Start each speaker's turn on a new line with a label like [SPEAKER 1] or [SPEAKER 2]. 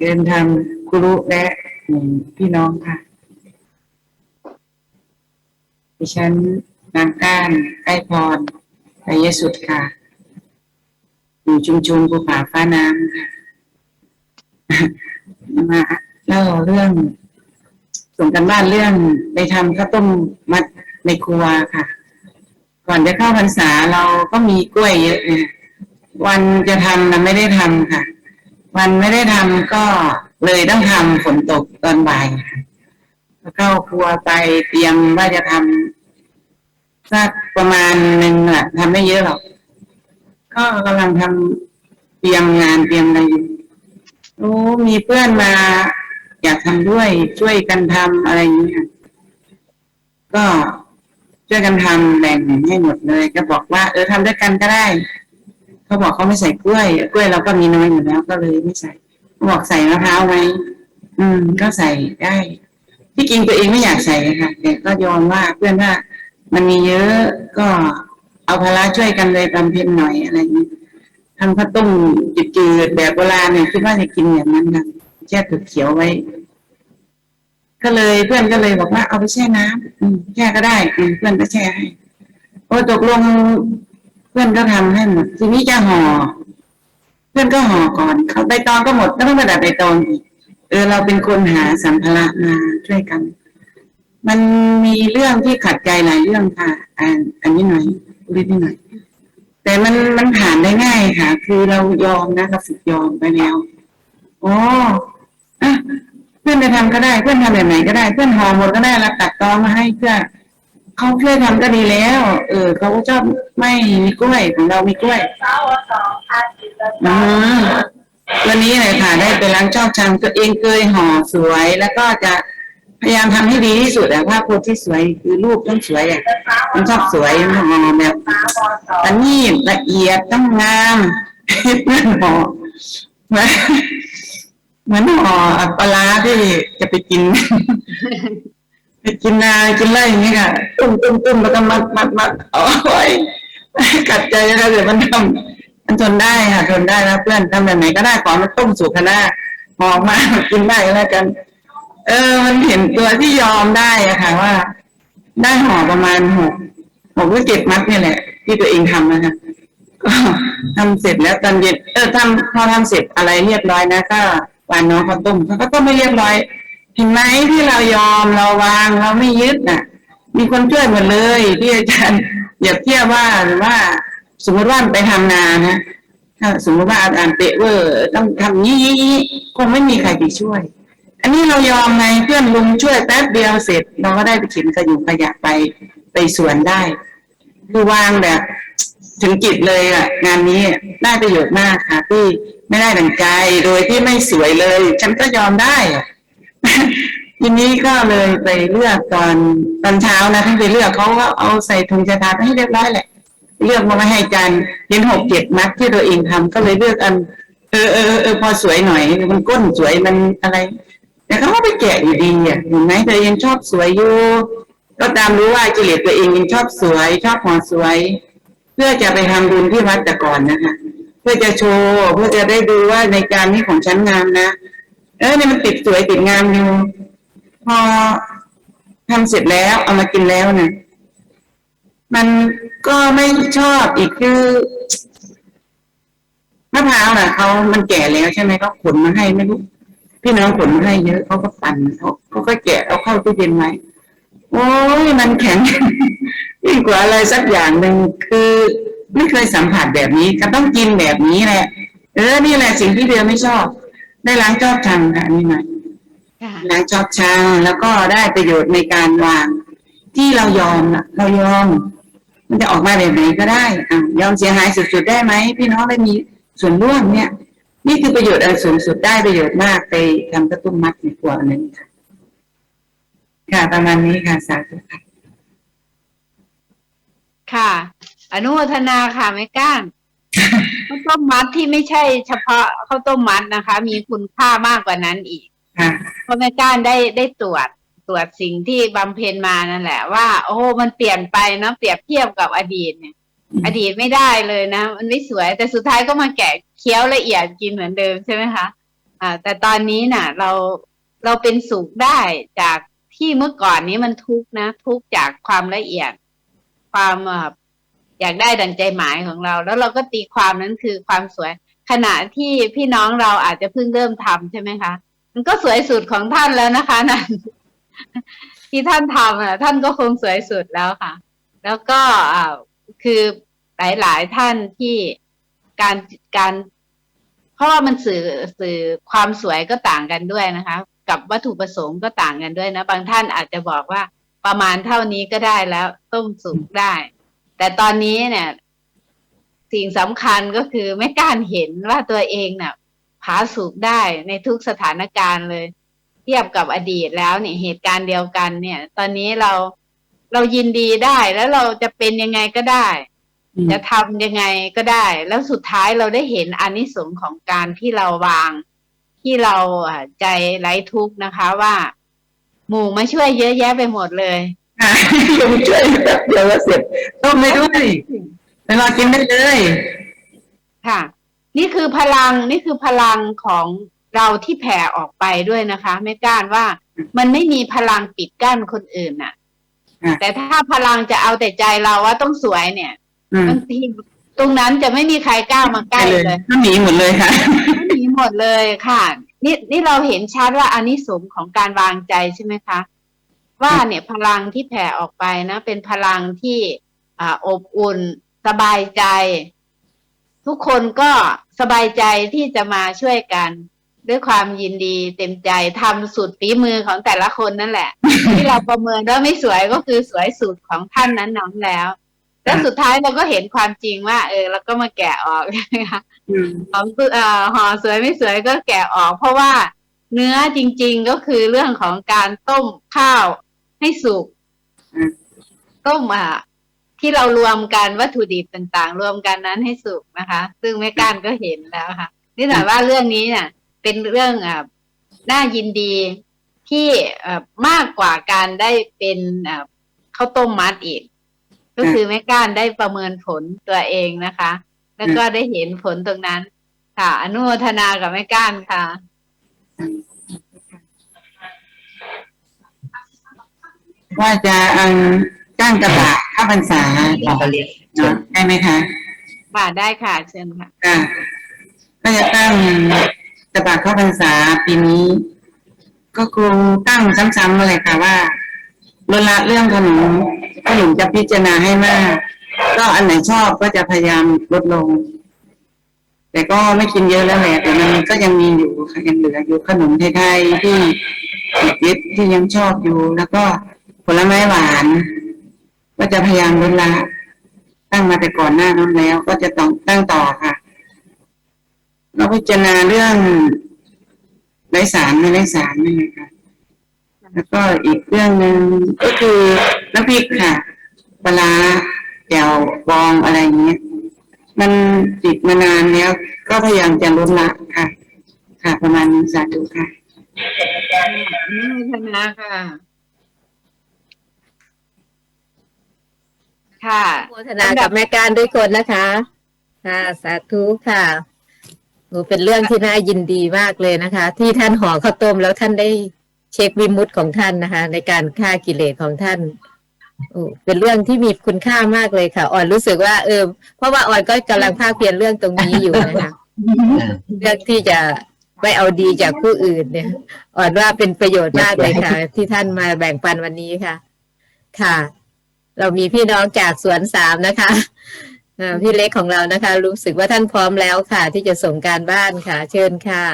[SPEAKER 1] เดินทำครูรุและหมู่พี่น้องค่ะดิฉันนางก้านใกล้พรไปยสุดค่ะ อยู่ชุมชนภูผาฟ้าน้ำค่ะ มาเล่าเรื่อง ส่งกันบ้านเรื่องไปทำข้าวต้มมัดในครัวค่ะ ก่อนจะเข้าพรรษาเราก็มีกล้วยเยอะเนี่ยวันจะทำนะไม่ได้ทำค่ะ วันไม่ได้ทำก็เลยต้องทำฝนตกตอนบ่ายเข้าครัวไปเตรียมว่าจะทำสักประมาณหนึ่งอะทำไม่เยอะหรอก ก็กำลังทำเตรียมงานเตรียมอะไรอยู่โอ้มีเพื่อนมา อยากทำด้วยช่วยกันทำอะไรอย่างเงี้ยก็ช่วยกันทำแบ่งให้หมดเลย ก็บอกว่า เออทำด้วยกันก็ได้ เขาบอกเขาไม่ใส่กล้วยกล้วยเราก็มีน้อยอยู่แล้วก็เลยไม่ใส่เขาบอกใส่มะพร้าวไหมอืม ก็ใส่ได้ ที่จริงตัวเองไม่อยากใส่ค่ะแต่ก็ยอมว่าเพื่อนว่ามันมีเยอะก็เอาภาระช่วยกันเลยบำเพ็ญหน่อยอะไรอย่างนี้ทำข้าวต้มจืดๆแบบโบราณเนี่ยคิดว่าจะกินอย่างนั้นค่ะแช่ถั่วเขียวไว้ ก็เลยเพื่อนก็เลยบอกว่าเอาไปแช่น้ำแช่ก็ได้เพื่อนก็แช่ให้โอ้ตกลง พื่อนก็ทำให้หมดทีนี้จะห่อ เพื่อนก็ห่อก่อนเขาใบตองก็หมดแล้วต้องมาดัดใบตองอีก เออ เราเป็นคนหาสัมภาระมาช่วยกัน มันมีเรื่องที่ขัดใจหลายเรื่องค่ะอ่านอันนี้หน่อยรีดนิดหน่อย แต่มันมันผ่านได้ง่ายค่ะ คือเรายอมนะเราฝึกยอมไปแล้วอ๋อเพื่อนจะทำก็ได้ เพื่อนทำแบบไหนก็ได้ เพื่อนห่อหมดก็ได้แล้วตัดตองมาให้เพื่อ เขาช่วยทำก็ดีแล้ว เออเขาชอบไม่มีกล้วยของเรามีกล้วย
[SPEAKER 2] เช้าวันสองอาทิตย์ละ
[SPEAKER 1] อืมวันนี้เลยค่ะ ได้ไปล้างชอบชังตัวเองเคยห่อสวย แล้วก็จะพยายามทำให้ดีที่สุดอะภาพโพสที่สวยคือรูปต้องสวยอะมันชอบสวยมันห่อแบบ
[SPEAKER 2] เช้าวันสอง
[SPEAKER 1] อันนี้ละเอียดต้องงามเหมือนห่อเหมือนเหมือนห่อปลาร้าที่จะไปกินไป กินนากินไรอย่างนี้ค่ะตุ้มตุ้มตุ้มแล้วก็มัดมัดมัดเอาไว้กัดใจแล้วเดี๋ยวมันทำมันทนได้ค่ะทนได้นะเพื่อนทำแบบไหนก็ได้ขอมันต้มสุกนะหอมมากกินได้ก็แล้วกัน เออ มันเห็นตัวที่ยอมได้อะค่ะ ว่า ได้ห่อประมาณหกหกหรือเจ็ดมัดเนี่ยแหละ ที่ตัวเองทำนะคะก็ทำเสร็จแล้วตอนเย็นเออทำพอทำเสร็จอะไรเรียบร้อยนะก็วานน้องเขาต้มเขาก็ต้มไม่เรียบร้อย เห็นไหมที่เรายอมเราวางเราไม่ยึดน่ะ มีคนช่วยหมดเลยที่อาจารย์อย่าเทียบว่าหรือว่า สมมติว่าไปทำนานะถ้าสมมติว่าอาจารย์เปะเวอร์ต้องทำนี้คงไม่มีใครไปช่วย อันนี้เรายอมไงเพื่อนลุงช่วยแป๊บเดียวเสร็จ เราก็ได้ไปเข็นขยุงขยะไปไปสวนได้คือวางแบบถึงจิตเลยอะ งานนี้ได้ประโยชน์มากค่ะที่ไม่ได้ดังใจโดยที่ไม่สวยเลย ฉันก็ยอมได้อะ ทีนี้ก็เลยไปเลือกตอนตอนเช้านะที่ไปเลือกเขาก็เอาใส่ถุงชะตาให้เรียบร้อยแหละ เลือกมาไม่ให้จันเห็นหกเจ็ดมัดที่ตัวเองทำก็เลยเลือกอัน เออเออเออพอสวยหน่อย มันก้นสวยมันอะไร แต่เขาก็ไปแกะอยู่ดีอะเห็นไหมตัวเอยังชอบสวยอยู่ ก็ตามรู้ว่ากิเลสตัวเองยังชอบสวย ชอบหอสวย เพื่อจะไปทำบุญที่วัดแต่ก่อนนะคะ เพื่อจะโชว์เพื่อจะได้ดูว่าในการนี้ของฉันงามนะ เออเนี่ยมันติดสวยติดงามอยู่พอทำเสร็จแล้วเอามากินแล้วนะมันก็ไม่ชอบอีกคือมะพร้าวน่ะเขามันแก่แล้วใช่ไหมเขาขนมาให้ไม่รู้พี่น้องขนมาให้เยอะเขาก็ปั่นเขาเขาก็แกะเอาเข้าตู้เย็นไว้โอ้ยมันแข็งยิ่งกว่าอะไรสักอย่างหนึ่งคือไม่เคยสัมผัสแบบนี้ก็ต้องกินแบบนี้แหละ เออนี่แหละสิ่งที่เดียไม่ชอบ ได้ล้างชอบชังค่ะอันนี่หน่อย
[SPEAKER 3] ค่ะ
[SPEAKER 1] ล้างชอบชังแล้วก็ได้ประโยชน์ในการวาง ที่เรายอมน่ะเรายอม มันจะออกมาแบบไหนก็ได้อะยอมเสียหายสุดๆได้ไหมพี่น้องได้มีส่วนร่วมเนี่ย นี่คือประโยชน์อันสูงสุดได้ประโยชน์มากไปทำกระตุ้มมัดในครัวอันนั้นค่ะค่ะประมาณนี้ค่ะสาธุค่ะ
[SPEAKER 3] ค่ะ อนุโมทนาค่ะแม่ก้านข้าวต้มมัดที่ไม่ใช่เฉพาะข้าวต้มมัดนะคะ มีคุณค่ามากกว่านั้นอีก
[SPEAKER 1] ค่ะ
[SPEAKER 3] เพราะแม่ก้านได้ได้ตรวจตรวจสิ่งที่บำเพ็ญมานั่นแหละว่า โอ้โหมันเปลี่ยนไปเนาะเปรียบเทียบกับอดีตเนี่ย
[SPEAKER 1] อืม
[SPEAKER 3] อดีตไม่ได้เลยนะ มันไม่สวย แต่สุดท้ายก็มาแกะเคี้ยวละเอียดกินเหมือนเดิมใช่ไหมคะอ่า แต่ตอนนี้น่ะ เราเราเป็นสุขได้จากที่เมื่อก่อนนี้มันทุกข์นะ ทุกข์จากความละเอียด ความเอยากได้ดังใจหมายของเรา แล้วเราก็ตีความนั้นคือความสวย ขณะที่พี่น้องเราอาจจะเพิ่งเริ่มทำใช่ไหมคะ มันก็สวยสุดของท่านแล้วนะคะนั่นที่ท่านทำอะ ท่านก็คงสวยสุดแล้วค่ะ แล้วก็อ่าคือหลายๆท่านที่การการเพราะว่ามันสื่อสื่อความสวยก็ต่างกันด้วยนะคะ กับวัตถุประสงค์ก็ต่างกันด้วยนะ บางท่านอาจจะบอกว่าประมาณเท่านี้ก็ได้แล้ว ต้มสุกได้ แต่ตอนนี้เนี่ย สิ่งสำคัญก็คือไม่กล้ารเห็นว่าตัวเองเนี่ยผาสุกได้ในทุกสถานการณ์เลย เทียบกับอดีตแล้วเนี่ยเหตุการณ์เดียวกันเนี่ย ตอนนี้เราเรายินดีได้แล้วเราจะเป็นยังไงก็ได้
[SPEAKER 1] อืม
[SPEAKER 3] จะทำยังไงก็ได้ แล้วสุดท้ายเราได้เห็นอานิสงส์ของการที่เราวาง ที่เราอะใจไร้ทุกข์นะคะว่า หมู่มาช่วยเยอะแยะไปหมดเลย
[SPEAKER 1] ค่ะยังช่วยแป๊บเดียวก็เสร็จต้มไม่ด้วยเวลากินได้เลย
[SPEAKER 3] ค่ะ นี่คือพลังนี่คือพลังของเราที่แผ่ออกไปด้วยนะคะ ไม่กล้านว่ามันไม่มีพลังปิดกั้นคนอื่นน่ะ
[SPEAKER 1] อะ
[SPEAKER 3] แต่ถ้าพลังจะเอาแต่ใจเราว่าต้องสวยเนี่ย
[SPEAKER 1] อืม
[SPEAKER 3] บางทีตรงนั้นจะไม่มีใครกล้ามาใก
[SPEAKER 1] ไป
[SPEAKER 3] ล้
[SPEAKER 1] เลย
[SPEAKER 3] เลย
[SPEAKER 1] ก็หนีหมดเลยค่ะ
[SPEAKER 3] หนีหมดเลยค่ะ นี่นี่เราเห็นชัดว่าอานิสงส์ของการวางใจใช่ไหมคะ ว่าเนี่ยพลังที่แผ่ออกไปนะ เป็นพลังที่อ่าอบอุ่นสบายใจ ทุกคนก็สบายใจที่จะมาช่วยกัน ด้วยความยินดีเต็มใจทำสุดฝีมือของแต่ละคนนั่นแหละ ที่เราประเมินว่าไม่สวยก็คือสวยสุดของท่านนั้นน้องแล้ว แล้วสุดท้ายเราก็เห็นความจริงว่า เออเราก็มาแกะออกนะคะ
[SPEAKER 1] อืม
[SPEAKER 3] ของตัวเอ่อห่อสวยไม่สวยก็แกะออก เพราะว่าเนื้อจริง ๆก็คือเรื่องของการต้มข้าว ให้สุก
[SPEAKER 1] อืม
[SPEAKER 3] ต้มอะที่เรารวมกันวัตถุดิบต่างๆ รวมกันนั้นให้สุกนะคะ ซึ่งแม่ก้านก็เห็นแล้วค่ะ นี่แต่ว่าเรื่องนี้เนี่ยเป็นเรื่องอะน่ายินดีที่อ่อมากกว่าการได้เป็นอะข้าวต้มมัดอีก ก็คือแม่ก้านได้ประเมินผลตัวเองนะคะ แล้วก็ได้เห็นผลตรงนั้น ค่ะ อนุโมทนากับแม่ก้านค่ะ
[SPEAKER 1] ว่าจะเอังจ้างกระบะข้าพรรษาเนาะได้ไหมคะ
[SPEAKER 3] ค่ะได้ค่ะ เชิญค่ะ
[SPEAKER 1] ค่ะก็จะตั้งกระบะเข้าพรรษาปีนี้ ก็คงตั้งซ้ำๆมาเลยค่ะว่าลดละเรื่องขนมขนมจะพิจารณาให้มาก ก็อันไหนชอบก็จะพยายามลดลง แต่ก็ไม่กินเยอะแล้วแหละแต่มันก็ยังมีอยู่ค่ะยังเหลืออยู่ขนมไทยๆที่ติดยึดที่ยังชอบอยู่แล้วก็ ผลไม้หวาน ก็จะพยายามลดละ ตั้งมาแต่ก่อนหน้านั้นแล้ว ก็จะต้องตั้งต่อค่ะ เราพิจารณาเรื่องไร้สารไม่ไร้สารนี่ไงค่ะแล้วก็อีกเรื่องหนึ่งก็คือน้ำพริกค่ะปลาร้าแจ่วบองอะไรอย่างเงี้ยมันติดมานานแล้ว ก็พยายามจะลดละค่ะ ค่ะ ประมาณนี้สาธุค่ะ
[SPEAKER 3] นุโมทนาค่ะ ค่ะ
[SPEAKER 4] โมทนากับแม่การด้วยคนนะคะ ค่ะ สาธุค่ะโอ้เป็นเรื่องที่น่ายินดีมากเลยนะคะ ที่ท่านห่อข้าวต้มแล้วท่านได้เช็ควิมุตของท่านนะคะ ในการฆ่ากิเลสของท่านโอ้เป็นเรื่องที่มีคุณค่ามากเลยค่ะอ่อนรู้สึกว่า เออ เพราะว่าอ่อนก็กำลังภาคเพียรเรื่องตรงนี้อยู่นะคะเรื่องที่จะไปเอาดีจากผู้อื่นเนี่ยอ่อนว่าเป็นประโยชน์มากเลยค่ะ ที่ท่านมาแบ่งปันวันนี้ค่ะ ค่ะ เรามีพี่น้องจากสวนสามนะคะพี่เล็กของเรานะคะ รู้สึกว่าท่านพร้อมแล้วค่ะ ที่จะส่งการบ้านค่ะ เชิญค่ะ